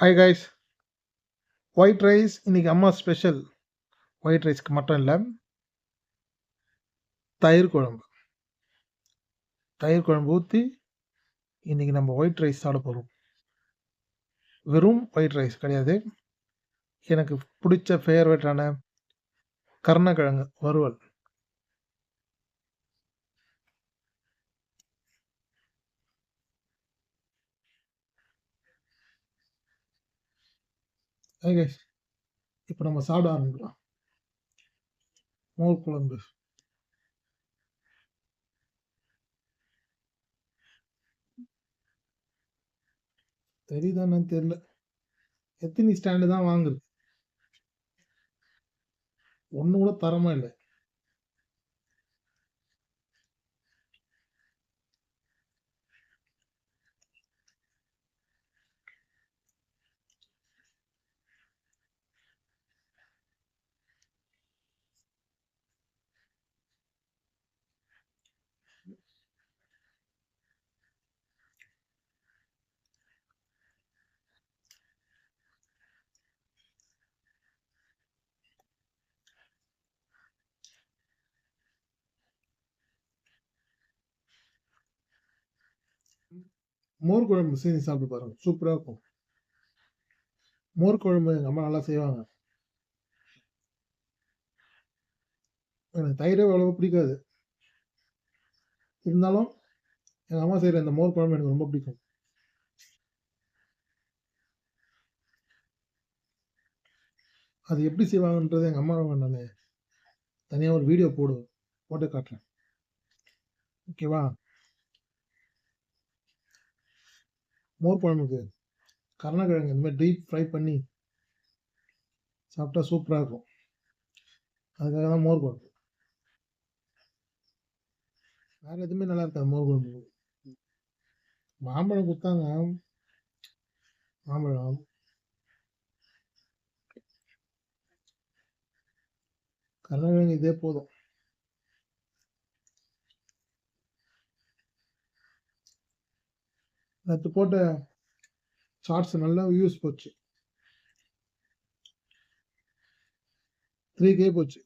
Hi guys white rice இன்னைக்கு அம்மா special white ரைஸ்க்கு மட்டும் இல்லை. தயிர் குழம்பு. தயிர் குழம்பு ஊற்றி இன்னைக்கு நம்ம ஒயிட் ரைஸ் சாப்பிட போகிறோம் வெறும் ஒயிட் ரைஸ் கிடையாது. எனக்கு பிடிச்ச ஃபேவரட்டான கருணக்கிழங்கு வறுவல். ஹாய் கைஸ் இப்போ நம்ம சாப்பிட ஆரம்பிக்கலாம். மோர் குழம்பு. தெரியுதா என்னன்னு தெரியல. எத்தனை ஸ்டாண்டு தான் வாங்குது ஒன்று கூட தரமா இல்லை. மோர் குழம்பு செஞ்சு சாப்பிட்டு பாருங்க. சூப்பராக இருக்கும். மோர் குழம்பு எங்கள் அம்மா நல்லா செய்வாங்க. எனக்கு தயிரே அவ்வளோ பிடிக்காது. இருந்தாலும் எங்கள் அம்மா செய்கிற இந்த மோர் குழம்பு எனக்கு ரொம்ப பிடிக்கும். அது எப்படி செய்வாங்கன்றது எங்கள் அம்மா நான் தனியாக ஒரு வீடியோ போடுவேன் போட்டு காட்டுறேன். ஓகேவா மோர் குழம்புக்கு கருணக்கிழங்கு இந்த மாதிரி டீப் ஃப்ரை பண்ணி சாப்பிட்டா சூப்பராக இருக்கும். அதுக்காக தான் மோர் குழம்பு. வேறு எதுவுமே நல்லா இருக்காது மோர் குழம்பு மாம்பழம் கொடுத்தாங்க. மாம்பழம். கருணக்கிழங்கு இதே போதும். நேற்று போட்ட ஷார்ட்ஸ் நல்லா வியூஸ் போச்சு. த்ரீ கே போச்சு.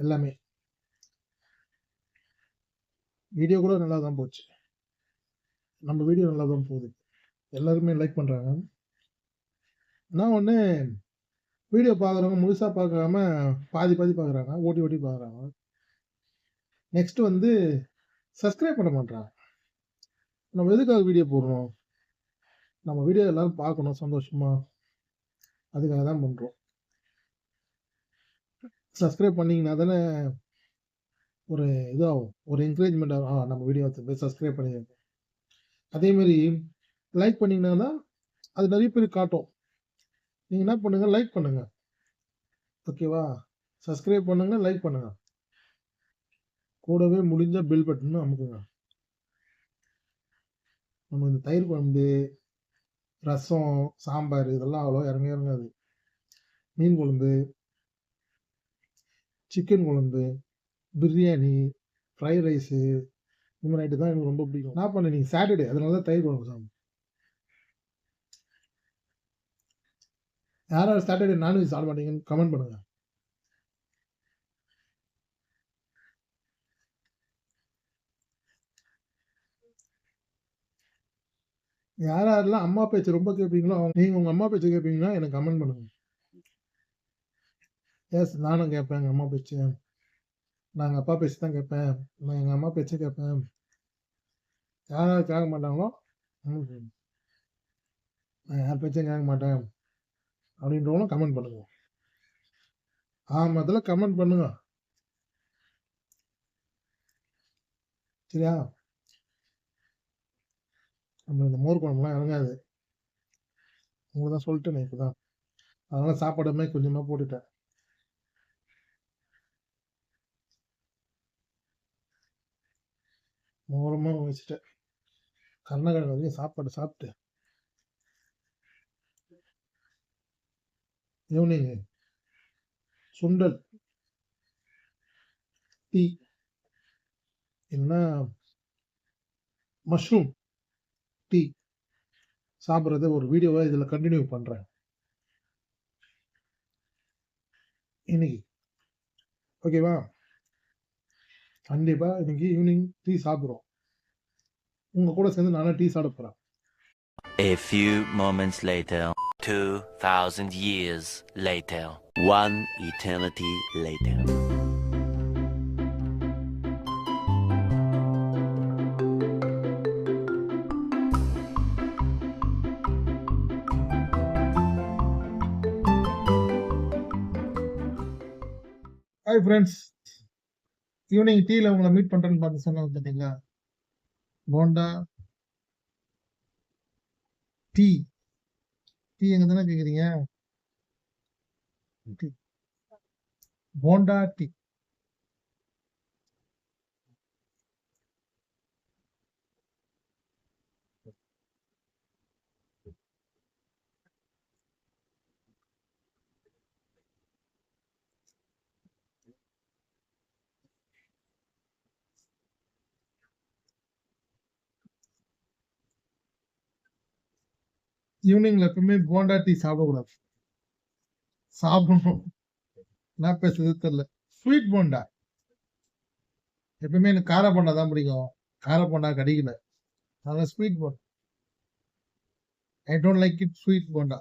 எல்லாமே. வீடியோ கூட நல்லா தான் போச்சு. நம்ம வீடியோ நல்லா தான் போகுது. எல்லாருமே லைக் பண்ணுறாங்க நான் ஒன்று வீடியோ பார்க்குறவங்க முழுசாக பார்க்காம பாதி பாதி பார்க்குறாங்க ஓட்டி ஓட்டி பார்க்குறாங்க நெக்ஸ்ட் வந்து சப்ஸ்கிரைப் பண்ண மாட்டாங்க நம்ம எதுக்காக வீடியோ போடுறோம்? நம்ம வீடியோ எல்லாரும் பார்க்கணும் சந்தோஷமா. அதுக்காக தான் பண்ணுறோம் சப்ஸ்கிரைப் பண்ணிங்கன்னா தானே ஒரு இதாகும். ஒரு என்கரேஜ்மெண்ட் ஆகும் ஆ நம்ம வீடியோ போய் சப்ஸ்கிரைப் பண்ணியிருக்கோம் அதேமாரி லைக் பண்ணிங்கன்னா தான் அது நிறைய பேர் காட்டும். நீங்கள் என்ன பண்ணுங்கள் லைக் பண்ணுங்கள் ஓகேவா சப்ஸ்கிரைப் பண்ணுங்கள் லைக் பண்ணுங்கள் கூடவே முடிஞ்ச பில் பட்டனும் அமுக்குங்க. நம்ம இந்த தயிர் குழம்பு ரசம் சாம்பார் இதெல்லாம் அவ்வளோ இறங்க இறங்காது. மீன் குழம்பு சிக்கன் குழம்பு பிரியாணி ஃப்ரைட் ரைஸு இந்த மாதிரி ஐட்டம் தான் எனக்கு ரொம்ப பிடிக்கும். நான் பண்ணேன் நீங்கள் சாட்டர்டே அதனால தான் தயிர் குழம்பு சாப்பிடும் யாராவது சாட்டர்டே நான்வெஜ் சாப்பிட மாட்டீங்கன்னு கமெண்ட் பண்ணுங்கள் யார் யாரெல்லாம் அம்மா பேச்சு ரொம்ப கேட்பீங்களோ அவங்க நீங்கள் உங்கள் அம்மா பேச்சு கேட்பீங்கன்னா எனக்கு கமெண்ட் பண்ணுங்க. எஸ் நானும் கேட்பேன் எங்கள் அம்மா பேச்சு. நான் எங்கள் அப்பா பேச்சு தான் கேட்பேன் நான் எங்கள் அம்மா பேச்சு கேட்பேன் யார் யார் கேட்க மாட்டாங்களோ நான் யார் பேச்சும் கேட்க மாட்டேன். அப்படின்றவங்களும் கமெண்ட் பண்ணுங்க. ஆமாம் கமெண்ட் பண்ணுங்க. சரியா? நம்ம இந்த மோர் குழம்புலாம் இறங்காது. உங்களுக்கு தான் சொல்லிட்டேன் இப்போ தான் அதனால் சாப்பாடுமே கொஞ்சமாக போட்டுட்டேன். மோரமாக வச்சுட்டேன். கருணக்கிழங்கு வரைக்கும் சாப்பாடு சாப்பிட்டு ஈவினிங் சுண்டல் டீ இல்லைன்னா மஷ்ரூம் டீ சாப்பிட்றத ஒரு வீடியோவை இதில் கண்டினியூ பண்ணுறேன் இன்னைக்கு. ஓகேவா கண்டிப்பாக இன்னைக்கு ஈவினிங் டீ சாப்பிட்றோம். உங்கள் கூட சேர்ந்து நானே டீ சாப்பிட போகிறேன் A few moments later, 2,000 years later, one eternity later. Hi friends evening டீயில் உங்களை மீட் பண்ணுறேன்னு பார்த்து சொன்னாங்க பார்த்தீங்களா? போண்டா டீ டீ எங்க தானே கேட்குறீங்க போண்டா டீ ஈவினிங்ல எப்பவுமே போண்டா டீ சாப்பிடக்கூடாது. சாப்பிடணும். நான் பேசுறது தெரியல. ஸ்வீட் போண்டா. எப்பவுமே எனக்கு கார போண்டா தான் பிடிக்கும். கார போண்டா கிடைக்கல. அதனால sweet bonda. I don't like it sweet bonda.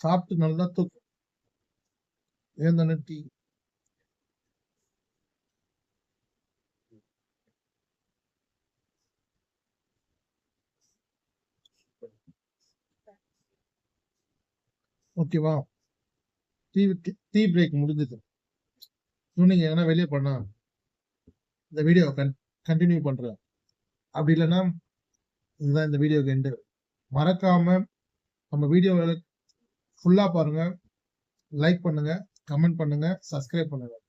சாப்பிட்டு நல்லா தூக்கம் ஏந்தன டீ? ஓகேவா? டீ டீ பிரேக் முடிஞ்சது. நீங்கள் எதனா வெளியே பண்ணா இந்த வீடியோ கன் கண்டினியூ பண்ணுறேன் அப்படி இல்லைன்னா இதுதான் இந்த வீடியோக்கு எண்டு மறக்காமல் நம்ம வீடியோவை ஃபுல்லாக பாருங்கள் லைக் பண்ணுங்கள் கமெண்ட் பண்ணுங்கள் சப்ஸ்கிரைப் பண்ணுங்கள்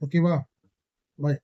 ஓகேவா? பாய்